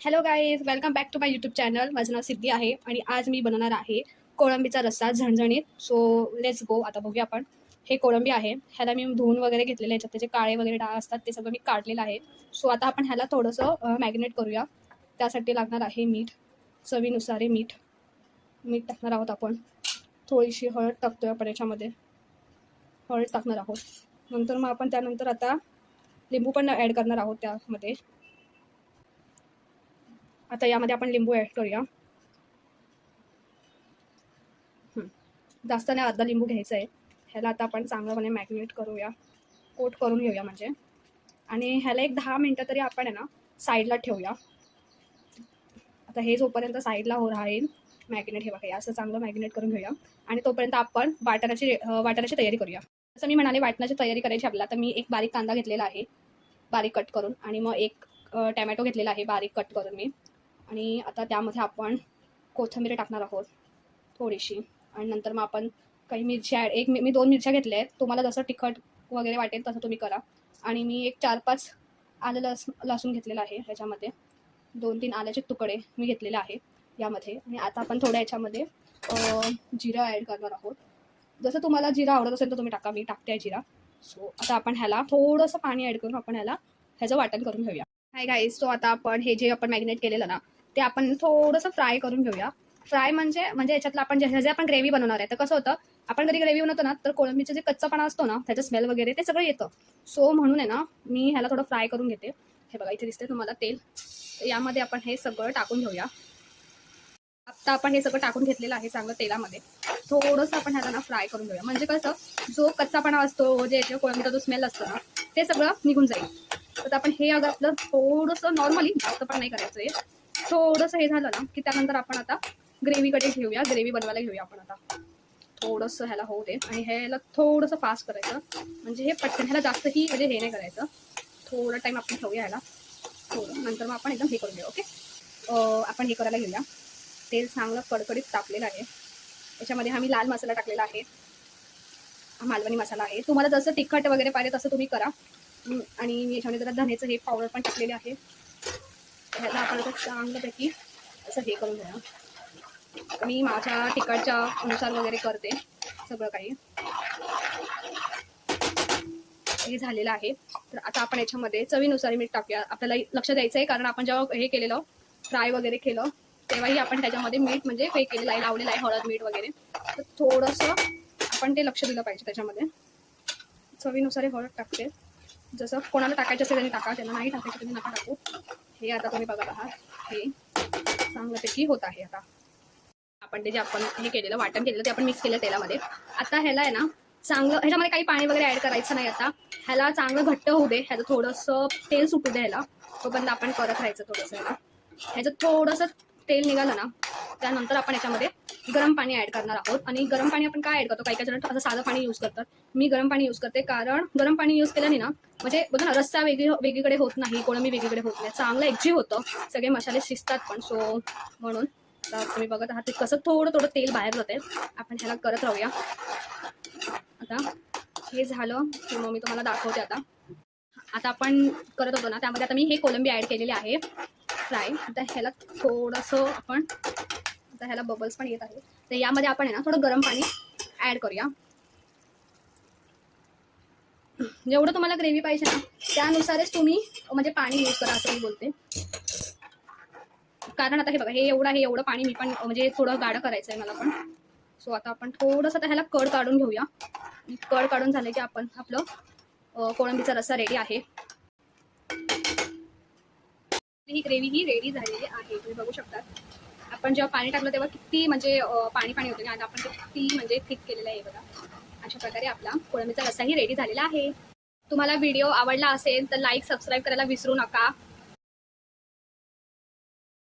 Hello guys welcome back to my YouTube channel माझं नाव सिद्धी आहे आणि आज मी बनवणार आहे कोळंबीचा रस्सा झणझणीत. सो लेट्स गो आता बघूया आपण. हे कोळंबी आहे. ह्याला मी धुवून वगैरे घेतलेले याच्यात त्याचे काळे वगैरे डाळ असतात ते सगळं मी काढलेलं आहे. सो आता आपण ह्याला थोडंसं मॅग्नेट करूया. त्यासाठी लागणार आहे मीठ. चवीनुसार मीठ. मीठ टाकणार आहोत आपण. थोडीशी हळद टाकतो आपण याच्यामध्ये. हळद टाकणार आहोत. नंतर मग आपण त्यानंतर आता लिंबू पण ॲड करणार आहोत त्यामध्ये. आता यामध्ये आपण लिंबू ॲड करूया. जास्त नाही अर्धा लिंबू घ्यायचा आहे. ह्याला आता आपण चांगलंपणे मॅग्नेट करूया. कोट करून घेऊया म्हणजे. आणि ह्याला एक दहा मिनटं तरी आपण आहे ना साईडला ठेवूया. आता हे जोपर्यंत साईडला हो राहील मॅग्नेट हे बघा असं चांगलं मॅग्नेट करून घेऊया. आणि तोपर्यंत आपण वाटणाची वाटणाची तयारी करूया. जसं मी म्हणाले वाटण्याची तयारी करायची आपल्याला तर मी एक बारीक कांदा घेतलेला आहे. बारीक कट करून. आणि मग एक टॅमॅटो घेतलेला आहे बारीक कट करून मी. आणि आता त्यामध्ये आपण कोथिंबीर टाकणार आहोत थोडीशी. आणि नंतर मग आपण काही मिरच्या ॲड एक मी मी दोन मिरच्या घेतल्या आहेत. तुम्हाला जसं तिखट वगैरे वाटेल तसं तुम्ही करा. आणि मी एक चार पाच आलं लस लसूण घेतलेलं आहे ह्याच्यामध्ये. दोन तीन आल्याचे तुकडे मी घेतलेले आहे यामध्ये. आणि आता आपण थोड्या याच्यामध्ये जिरा ॲड करणार आहोत. जसं तुम्हाला जिरा आवडत असेल तर तुम्ही टाका. मी टाकते आहे जिरा. सो आता आपण ह्याला थोडंसं पाणी ॲड करून आपण ह्याला ह्याचं वाटण करून घेऊया. हाय गाईज सो आता आपण हे जे आपण मॅग्नेट केलेलं ना ते आपण थोडंसं फ्राय करून घेऊया. फ्राय म्हणजे म्हणजे याच्यातलं आपण जे आपण ग्रेव्ही बनवणार आहे तर कसं होतं आपण जरी ग्रेव्ही बनवतो ना तर कोळंबीचं जे कच्चापणा असतो ना त्याचं स्मेल वगैरे ते सगळं येतं. सो म्हणून आहे ना मी ह्याला थोडं फ्राय करून घेते. हे बघा इथे दिसते तुम्हाला तेल. यामध्ये आपण हे सगळं टाकून घेऊया. आत्ता आपण हे सगळं टाकून घेतलेलं आहे चांगलं तेलामध्ये. थोडंसं आपण ह्याला ना फ्राय करून घेऊया. म्हणजे कसं जो कच्चापणा असतो जे याच्या कोळंबीचा जो स्मेल असतो ना ते सगळं निघून जाईल. तर आपण हे अगं आपलं थोडंसं नॉर्मली जास्त पण नाही करायचं आहे थोडंसं हे झालं ना की त्यानंतर आपण आता ग्रेव्हीकडे घेऊया ग्रेव्ही बनवायला घेऊया आपण आता. थोडंसं ह्याला होऊ दे आणि ह्याला थोडंसं फास्ट करायचं. म्हणजे हे पटकन ह्याला जास्तही म्हणजे हे नाही करायचं. थोडा टाईम आपण ठेवूया ह्याला. थोडं. नंतर मग आपण एकदम हे करून घेऊ ओके? आपण हे करायला घेऊया. तेल चांगलं कडकडीत टाकलेलं आहे. याच्यामध्ये हा मी लाल मसाला टाकलेला आहे. हा मालवणी मसाला आहे. तुम्हाला जसं तिखट वगैरे पाहिजे तसं तुम्ही करा. आणि मी याच्यामध्ये जरा धनेचं हे पावडर पण टाकलेले आहे. ह्याला आपण आता चांगल्यापैकी असं हे करून घ्या मी माझ्या तिखटच्या अनुसार वगैरे करते सगळं काही. हे झालेलं आहे. तर आता आपण याच्यामध्ये चवीनुसार मीठ टाकूया. आपल्याला लक्ष द्यायचं आहे कारण आपण जेव्हा हे केलेलं फ्राय वगैरे केलं तेव्हाही आपण त्याच्यामध्ये मीठ म्हणजे हे केलेलं आहे लावलेलं आहे हळद मीठ वगैरे. तर थोडंसं आपण ते लक्ष दिलं पाहिजे त्याच्यामध्ये. चवीनुसार हे हळद टाकते. जसं कोणाला टाकायचं असेल त्यांनी टाका त्यांना नाही टाकायचं त्यांनी नका टाकू. हे आता तुम्ही बघत आहात. हे चांगल्यापैकी होत आहे आता. आपण ते जे आपण हे केलेलं वाटण केलेलं ते आपण मिक्स केलं तेलामध्ये. आता ह्याला आहे ना चांगलं ह्याच्यामध्ये काही पाणी वगैरे ऍड करायचं नाही आता. ह्याला चांगलं घट्ट होऊ दे. ह्याचं थोडंसं तेल सुटू दे ह्याला. तोपर्यंत आपण करत राहायचं थोडंसं ह्याला. ह्याचं थोडंसं तेल निघालं ना त्यानंतर आपण याच्यामध्ये गरम पाणी ऍड करणार आहोत. आणि गरम पाणी आपण काय ऍड करतो? काही काही जण असं साधं पाणी यूज करतात. मी गरम पाणी यूज करते कारण गरम पाणी यूज केल्याने ना म्हणजे बघा ना रस्सा वेगळी वेगळीकडे होत नाही कोळंबी वेगळीकडे होत नाही. चांगलं एकजीव होतं. सगळे मसाले शिजतात पण. सो म्हणून तर तुम्ही बघत आहात ते कसं थोडं थोडं तेल बाहेर जाते आपण ह्याला करत राहूया. आता हे झालं. की मग मी तुम्हाला दाखवते आता. आता आपण करत होतो ना त्यामध्ये आता मी हे कोलंबी ॲड केलेली आहे. फ्राय आता ह्याला थोडंसं आपण आता ह्याला बबल्स पण येत आहेत. तर यामध्ये आपण आहे ना थोडं गरम पाणी ॲड करूया. जेवढं तुम्हाला ग्रेव्ही पाहिजे ना त्यानुसारच तुम्ही म्हणजे पाणी यूज करा असं मी बोलते. कारण आता हे बघा हे एवढं हे एवढं पाणी मी पण म्हणजे थोडं गाढं करायचं आहे मला पण. सो आता आपण थोडंसं आता ह्याला कड काढून घेऊया. कड काढून झालं की आपण आपलं कोळंबीचा रस्सा रेडी आहे. ही ग्रेव्ही ही रेडी झालेली आहे तुम्ही बघू शकता. आपण जेव्हा पाणी टाकलं तेव्हा किती म्हणजे पाणी पाणी होतं. आणि आपण ते किती म्हणजे थिक केलेलं आहे बघा. अशा प्रकारे आपला कोळंबीचा रसाही रेडी झालेला आहे. तुम्हाला व्हिडिओ आवडला असेल तर लाईक सबस्क्राईब करायला विसरू नका.